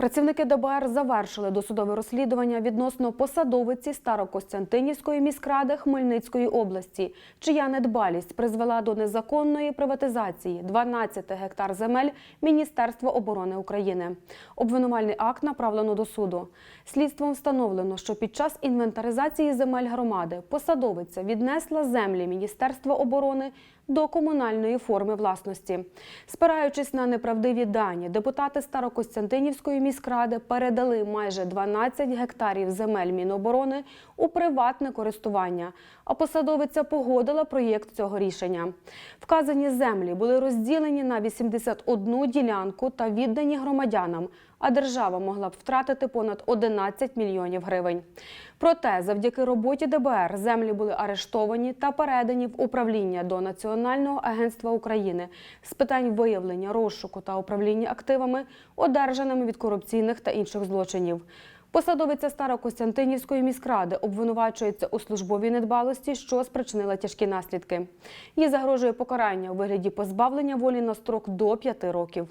Працівники ДБР завершили досудове розслідування відносно посадовиці Старокостянтинівської міськради Хмельницької області, чия недбалість призвела до незаконної приватизації 12 гектар земель Міністерства оборони України. Обвинувальний акт направлено до суду. Слідством встановлено, що під час інвентаризації земель громади посадовиця віднесла землі Міністерства оборони до комунальної форми власності. Спираючись на неправдиві дані, депутати Старокостянтинівської міськради передали майже 12 гектарів земель Міноборони у приватне користування, а посадовиця погодила проєкт цього рішення. Вказані землі були розділені на 81 ділянку та віддані громадянам, а держава могла б втратити понад 11 мільйонів гривень. Проте, завдяки роботі ДБР землі були арештовані та передані в управління до Національного агентства України з питань виявлення, розшуку та управління активами, одержаними від корупційних та інших злочинів. Посадовиця Старокостянтинівської міськради обвинувачується у службовій недбалості, що спричинила тяжкі наслідки. Їй загрожує покарання у вигляді позбавлення волі на строк до 5 років.